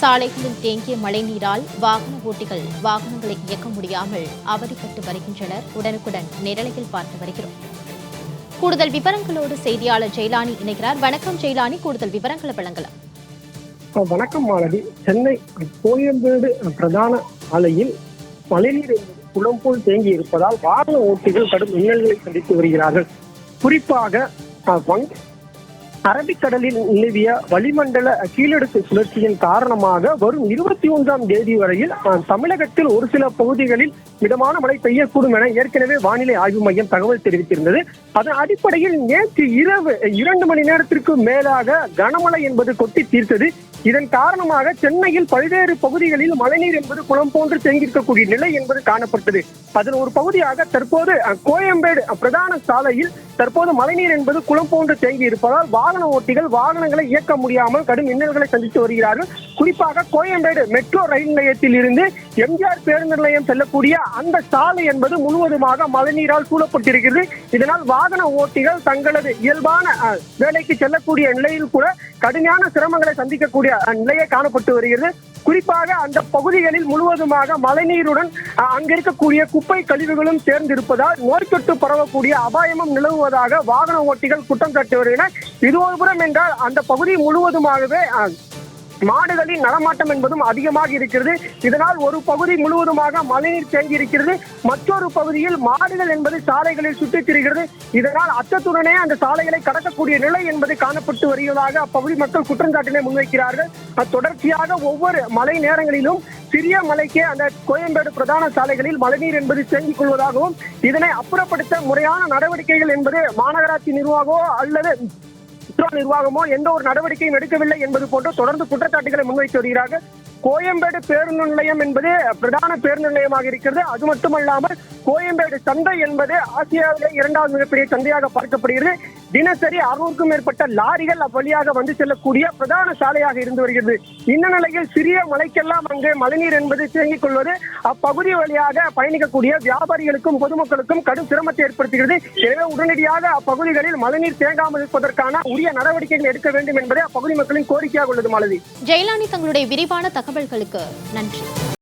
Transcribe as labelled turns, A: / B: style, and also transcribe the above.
A: சாலைகளில் தேங்கிய மழைநீரால் வாகன ஓட்டிகள் வாகனங்களை இயக்க முடியாமல் அவதிப்பட்டு வருகின்றனர். உடனுக்குடன் நிரலையில் பார்த்து வருகிறோம். கூடுதல் விவரங்களோடு செய்தியாளர் ஜெயலானி இணைகிறார். வணக்கம் ஜெயலானி. கூடுதல் விவரங்களை வழங்கலாம்.
B: வணக்கம் மாலதி. சென்னை கோயம்பேடு பிரதான ஆலையில் மழைநீர் குளம் போல் தேங்கி இருப்பதால் வாகன ஓட்டிகள் கடும் இன்னல்களை சந்தித்து வருகிறார்கள். குறிப்பாக வங்க அரபிக்கடலில் நிலவிய வளிமண்டல கீழடுக்கு சுழற்சியின் காரணமாக வரும் இருபத்தி ஒன்றாம் தேதி வரையில் தமிழகத்தில் ஒரு சில பகுதிகளில் மிதமான மழை பெய்யக்கூடும் என ஏற்கனவே வானிலை ஆய்வு மையம் தகவல் தெரிவித்திருந்தது. அதன் அடிப்படையில் நேற்று இரவு இரண்டு மணி நேரத்திற்கு மேலாக கனமழை என்பது கொட்டி தீர்த்தது. இதன் காரணமாக சென்னையில் பல்வேறு பகுதிகளில் மழைநீர் என்பது குளம் போன்று தேங்கியிருக்கக்கூடிய நிலை என்பது காணப்பட்டது. அதன் ஒரு பகுதியாக தற்போது கோயம்பேடு பிரதான சாலையில் தற்போது மழைநீர் என்பது குளம் போன்று தேங்கி இருப்பதால் வாகன ஓட்டிகள் வாகனங்களை இயக்க முடியாமல் கடும் இன்னல்களை சந்தித்து வருகிறார்கள். குறிப்பாக கோயம்பேடு மெட்ரோ ரயில் நிலையத்தில் இருந்து எம்ஜிஆர் பேருந்து நிலையம் செல்லக்கூடிய அந்த சாலை என்பது முழுவதுமாக மழைநீரால் சூழப்பட்டிருக்கிறது. இதனால் வாகன ஓட்டிகள் தங்களது இயல்பான வேலைக்கு செல்லக்கூடிய நிலையில் கூட கடுமையான சிரமங்களை சந்திக்கக்கூடிய நிலையை காணப்பட்டு வருகிறது. குறிப்பாக அந்த பகுதிகளில் முழுவதுமாக மழைநீருடன் அஹ், இருக்கக்கூடிய குப்பை கழிவுகளும் சேர்ந்திருப்பதால் நோய் தொற்று பரவக்கூடிய அபாயமும் நிலவுவதாக வாகன ஓட்டிகள் குற்றம் சாட்டி வருகின்றனர் இது ஒரு புறம் என்றால் அந்த பகுதி முழுவதுமாகவே மாடுகளின் நடமாட்டம் என்பதும் அதிகமாக இருக்கிறது. இதனால் ஒரு பகுதி முழுவதுமாக மழைநீர் தேங்கி இருக்கிறது. மற்றொரு பகுதியில் மாடுகள் என்பது சாலைகளில் சுற்றித் திரிகிறது. இதனால் அச்சத்துடனே அந்த சாலைகளை கடக்கக்கூடிய நிலை என்பது காணப்பட்டு வருவதாக அப்பகுதி மக்கள் குற்றஞ்சாட்டினை முன்வைக்கிறார்கள். தொடர்ச்சியாக ஒவ்வொரு மழை நேரங்களிலும் சிறிய மலைக்கே அந்த கோயம்பேடு பிரதான சாலைகளில் மழைநீர் என்பது தேங்கிக் கொள்வதாகவும் இதனை அப்புறப்படுத்த முறையான நடவடிக்கைகள் என்பது மாநகராட்சி நிர்வாகமோ அல்லது இஸ்ரோ நிர்வாகமோ எந்த ஒரு நடவடிக்கையும் எடுக்கவில்லை என்பது போன்று தொடர்ந்து குற்றச்சாட்டுகளை முன்வைத்து வருகிறார்கள் கோயம்பேடு பேருந்து நிலையம் என்பது பிரதான பேருந்து நிலையமாக இருக்கிறது. அது மட்டுமல்லாமல் கோயம்பேடு சந்தை என்பது ஆசியாவிலே இரண்டாவது மிகப்பெரிய சந்தையாக பார்க்கப்படுகிறது. தினசரி அறுநூறுக்கும் மேற்பட்ட லாரிகள் அவ்வழியாக வந்து செல்லக்கூடிய பிரதான சாலையாக இருந்து வருகிறது. இந்த நிலையில் சிறிய மலைக்கெல்லாம் அங்கே மழைநீர் என்பது தேங்கிக் கொள்வது அப்பகுதி வழியாக பயணிக்கக்கூடிய வியாபாரிகளுக்கும் பொதுமக்களுக்கும் கடும் சிரமத்தை ஏற்படுத்துகிறது. எனவே உடனடியாக அப்பகுதிகளில் மழைநீர் தேங்காமல் இருப்பதற்கான உரிய நடவடிக்கைகள் எடுக்க வேண்டும் என்பதை அப்பகுதி மக்களின் கோரிக்கையாக உள்ளது மாலதி.
A: ஜெயலானி தங்களுடைய விரிவான தகவல்களுக்கு நன்றி.